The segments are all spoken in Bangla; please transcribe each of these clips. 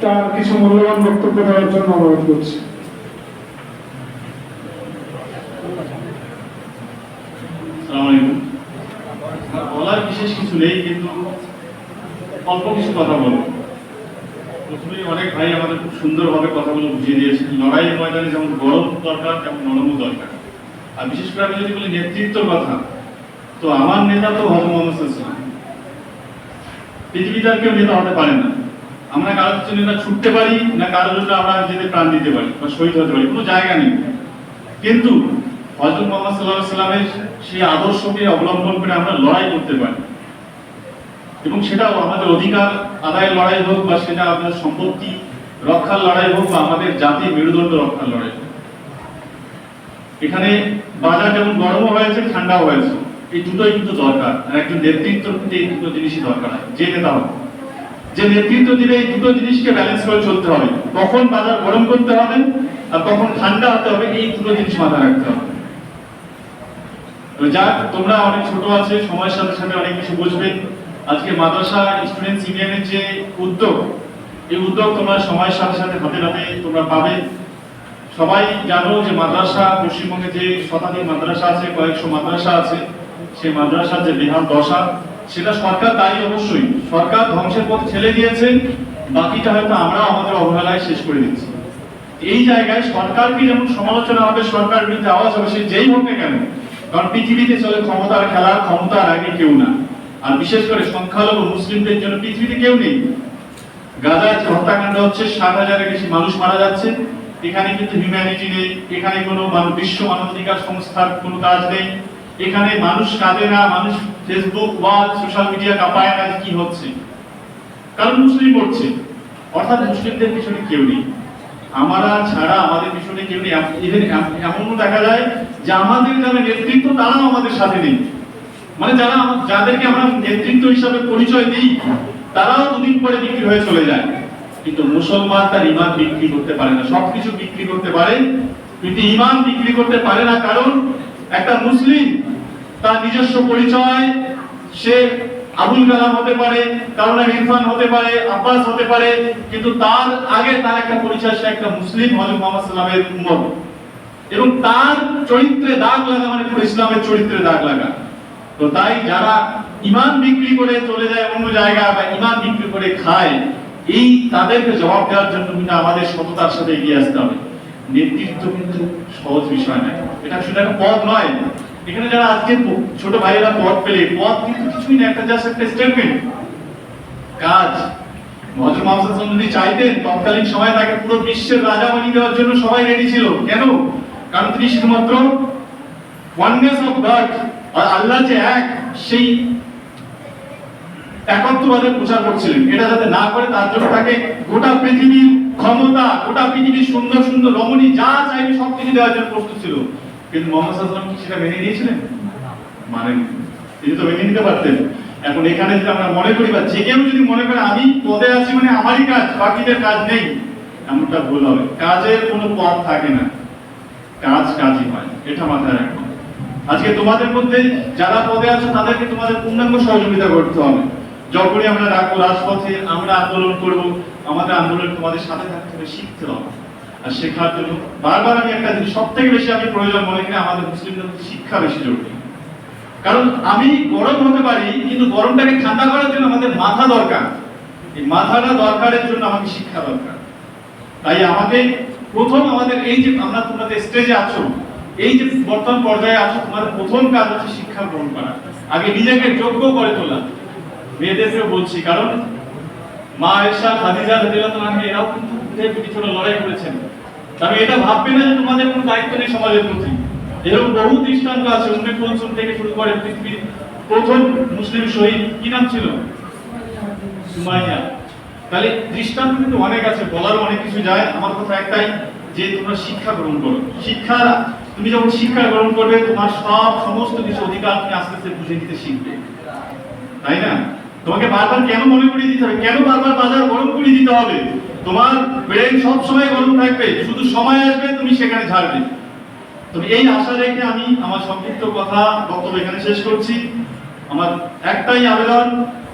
তার কিছু মূল্যবান বক্তব্য দেওয়ার জন্য অনুরোধ করছি। বলার বিশেষ কিছু নেই, কিন্তু অল্প কিছু কথা প্রথমেই অনেক ভাই আমাদের খুব সুন্দরভাবে কথাগুলো বুঝিয়ে দিয়েছেন। লড়াই ময়দানে যেমন গরম দরকার, তেমন নরমও দরকার। আর বিশেষ করে আমি যদি বলি নেতৃত্বর কথা, তো আমার নেতা তো সাল্লাল্লাহু পৃথিবীতে আর কেউ নেতা হতে পারে না। আমরা কারোর জন্য না ছুটতে পারি না কারোর জন্য আমরা নিজেদের প্রাণ দিতে পারি বা শহীদ হতে পারি, কোনো জায়গা নেই। কিন্তু হজরত মোহাম্মদ সাল্লাহ সাল্লামের সেই আদর্শকে অবলম্বন করে আমরা লড়াই করতে পারি। এবং সেটাও আমাদের অধিকার, আদায়ের লড়াই হোক বা সেটা আমাদের সম্পত্তি রক্ষার লড়াই হোক বা আমাদের জাতির মেরুদণ্ড রক্ষার লড়াই হোক। এখানে বাজার যেমন গরমও হয়েছে, ঠান্ডাও হয়েছে। এই দুটোই কিন্তু দরকার। আর একজন নেতৃত্ব কিন্তু এই দুটো জিনিসই দরকার হয়। যে নেতা হবে যে নেতৃত্ব দিলে এই দুটো জিনিসকে ব্যালেন্স করে চলতে হবে। কখন বাজার গরম করতে হবে আর কখন ঠান্ডা হতে হবে, এই দুটো জিনিস মাথায় রাখতে হবে। তো যাক, তোমরা অনেক ছোট আছে, সময়ের সাথে সাথে অনেক কিছু বুঝবে। আজকে মাদ্রাসা স্টুডেন্টস ইউনিয়নের যে উদ্যোগ, এই উদ্যোগ তোমরা সময়ের সাথে সাথে হাতে হাতে তোমরা পাবে। সবাই জানো যে মাদ্রাসা, পশ্চিমবঙ্গে যে শতাধিক মাদ্রাসা আছে, কয়েকশো মাদ্রাসা আছে, সেই মাদ্রাসার যে বেহাল দশা সেটা সরকার তাই অবশ্যই। সরকার ধ্বংসের পথ ঠেলে দিয়েছে বাকিটা হয়তো আমরা আমাদের অবহেলায় শেষ করে দিচ্ছি। এই জায়গায় সরকারকে যেমন সমালোচনা হবে, সরকার বিরুদ্ধে আওয়াজ হবে, সে যেই হোক না কেন, কারণ পৃথিবীতে চলে ক্ষমতার খেলা, ক্ষমতার আগে কেউ না। আর বিশেষ করে সংখ্যালঘু মুসলিমদের জন্য পৃথিবীতে কেউ নেই। গাজায় হত্যাকাণ্ড হচ্ছে সাত হাজারের বেশি মানুষ মারা যাচ্ছে। এখানে কিন্তু হিউম্যানিটি নেই, এখানে কোনো বিশ্ব মানবাধিকার সংস্থার কোনো কাজ নেই। এখানে মানুষ কাঁদে না, মানুষ ফেসবুক বা সোশ্যাল মিডিয়া কাঁপায় না কি হচ্ছে। কারণ মুসলিম মরছে অর্থাৎ মুসলিমদের পিছনে কেউ নেই। আমরা ছাড়া আমাদের পিছনে কেউ নেই। এমনও দেখা যায় যে আমাদের যারা নেতৃত্ব, তারাও আমাদের সাথে নেই। মানে যারা যাদেরকে আমরা নেতৃত্ব হিসাবে পরিচয় দিই, তারাও দুদিন পরে বিক্রি হয়ে চলে যায়। কিন্তু মুসলমান তার ইমান বিক্রি করতে পারে না। সবকিছু বিক্রি করতে পারে। কিন্তু ইমান বিক্রি করতে পারে না কারণ একটা মুসলিম তার নিজস্ব পরিচয়, সে আবুল কালাম হতে পারে, কারণ ইরফান হতে পারে, আব্বাস হতে পারে, কিন্তু তার আগে তার একটা পরিচয়, সে একটা মুসলিম হজরত মোহাম্মদ সাল্লামের উম্মত। এবং তার চরিত্রে দাগ লাগা মানে পুরো ইসলামের চরিত্রে দাগ লাগা। তো তাই যারা ইমান বিক্রি করে চলে যায় অন্য জায়গা বা ইমান বিক্রি করে খায়, এই তাদেরকে জবাব দেওয়ার জন্য কিন্তু আমাদের সততার সাথে এগিয়ে আসতে হবে। নেতৃত্ব কিন্তু সহজ বিষয় নয়। এটা শুধু একটা পদ নয় এখানে যারা আজকে ছোট ভাইয়েরা পথ পেলে, পথ কিন্তু কিছুই না, একটা জাস্ট একটা স্টেটমেন্ট কাজ। আলাইহি ওয়াসাল্লাম যদি চাইতেন, তৎকালীন সময়ে তাকে পুরো বিশ্বের রাজা বানিয়ে দেওয়ার জন্য সবাই রেডি ছিল। কেন? কারণ তিনি শুধুমাত্র ওয়াননেস অফ গড আর আল্লাহ যে এক, সেই একত্ববাদের প্রচার করছিলেন। এটা যাতে না করে, তার জন্য তাকে গোটা পৃথিবীর ক্ষমতা, গোটা পৃথিবীর সুন্দর সুন্দর রমণী যা চাইবে সব কিছু দেওয়ার জন্য প্রস্তুত ছিল। কিন্তু মোহাম্মদ ওয়াসাল্লাম কি সেটা মেনে নিয়েছিলেন? মানেন তিনি তো মেনে নিতে পারতেন। এখন এখানে যদি আমরা মনে করি বা যে কেউ যদি মনে করে আমি পদে আছি মানে আমারই কাজ, বাকিদের কাজ নেই, এমনটা ভুল হবে। কাজের কোনো পথ থাকে না। কাজ কাজই হয়। এটা মাথায় রাখো। আজকে তোমাদের মধ্যে যারা পদে আছে, তাদেরকে তোমাদের পূর্ণাঙ্গ সহযোগিতা করতে হবে। যখনই আমরা রাখব রাজপথে, আমরা আন্দোলন করব, আমাদের আন্দোলন তোমাদের সাথে থাকতে হবে, শিখতে হবে। শেখার জন্য বারবার আমি একটা জিনিস সব থেকে বেশি আমি প্রয়োজন মনে করি, আমাদের মুসলিমদের শিক্ষা বেশি জরুরি। কারণ আমি গরম হতে পারি, কিন্তু গরমটাকে ঠান্ডা করার জন্য আমাদের মাথা দরকার। এই মাথাটা দরকারের জন্য আমাকে শিক্ষা দরকার। তাই আমাকে প্রথম আমাদের এই যে আমরা তোমাদের স্টেজে আছো, এই যে বর্তমান পর্যায়ে আছো, তোমাদের প্রথম কাজ হচ্ছে শিক্ষা গ্রহণ করা। আগে নিজেকে যোগ্য করে তোলা। মেয়েদেরকেও বলছি, কারণ মা আয়েশা খাদিজা রাদিয়াল্লাহু আনহা, এরাও কিন্তু লড়াই করেছেন। তবে এটা ভাববে না যে তোমাদের কোনো দায়িত্ব নেই সমাজের প্রতি। এরকম বহু দৃষ্টান্ত আছে উম্মে কুলসুম থেকে শুরু করে পৃথিবীর প্রথম মুসলিম শহীদ। কি নাম ছিল? সুমাইয়া। তাহলে দৃষ্টান্ত কিন্তু অনেক আছে, বলারও অনেক কিছু যায়। আমার কথা একটাই, যে তোমরা শিক্ষা গ্রহণ করো। শিক্ষা তুমি যখন শিক্ষা গ্রহণ করবে, তোমার সব সমস্ত কিছু অধিকার তুমি আস্তে আস্তে বুঝে নিতে শিখবে। তাই না? তোমাকে বারবার কেন মনে করিয়ে দিতে হবে? কেন বারবার বাজার গরম করে দিতে হবে? তোমার ব্রেন সব সময় গরম থাকবে, শুধু সময় আসবে, তুমি সেখানে ছাড়বে তো এই আশা রেখে আমি আমার সংক্ষিপ্ত কথা বক্তব্য এখানে শেষ করছি। আমার একটাই আবেদন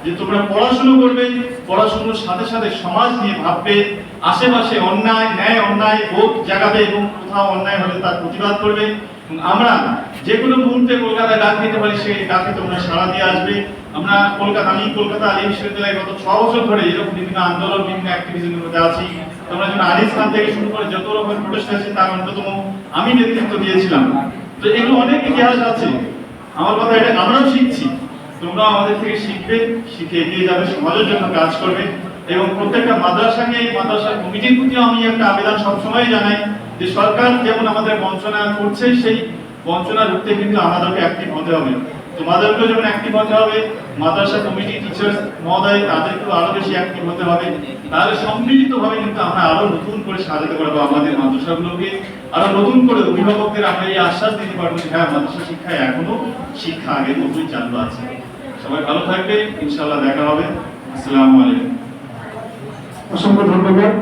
যে তোমরা পড়াশুনো করবে, পড়াশুনোর সাথে সাথে সমাজ নিয়ে ভাববে, আশেপাশে অন্যায়, ন্যায়, অন্যায় বোধ জাগাবে এবং কোথাও অন্যায় হলে তার প্রতিবাদ করবে। আমরা যে কোনো মুহূর্তে কলকাতায় ডাক দিতে পারি, সেই ডাকে তোমরা সাড়া দিয়ে আসবে। আমরা কলকাতা, আমি কলকাতা আলী বিশ্ববিদ্যালয়ে গত ছ বছর ধরে এরকম বিভিন্ন আন্দোলন, বিভিন্ন অ্যাক্টিভিজমের মধ্যে আছি। তোমরা যেমন আনিস খান থেকে শুরু করে যত রকমের প্রচেষ্টা আছে তার অন্যতম আমি নেতৃত্ব দিয়েছিলাম। তো এগুলো অনেক ইতিহাস আছে। আমার কথা এটা আমরাও শিখছি। তোমরা আমাদের থেকে শিখবে, শিখে এগিয়ে যাবে, সমাজের জন্য কাজ করবে এবং প্রত্যেকটা মাদ্রাসাকে মাদ্রাসা কমিটির প্রতিও আমি একটা আবেদন সবসময় জানাই যে সরকার যেমন আমাদের বঞ্চনা করছে, সেই বঞ্চনা রুখতে কিন্তু আমাদেরকে অ্যাক্টিভ হতে হবে। তোমাদেরকেও যেমন অ্যাক্টিভ হতে হবে, মাদ্রাসা কমিটি টিচার্স মহোদয়, তাদেরকেও আরও বেশি অ্যাক্টিভ হতে হবে। তাহলে সম্মিলিতভাবে কিন্তু আমরা আরও নতুন করে সাজাতে পারব আমাদের মাদ্রাসাগুলোকে। আরও নতুন করে অভিভাবকদের আমরা এই আশ্বাস দিতে পারব যে হ্যাঁ মাদ্রাসা শিক্ষায় এখনও শিক্ষা আগের মতোই চালু আছে। সবাই ভালো থাকবে ইনশাআল্লাহ দেখা হবে। আসসালামু আলাইকুম। অসংখ্য ধন্যবাদ।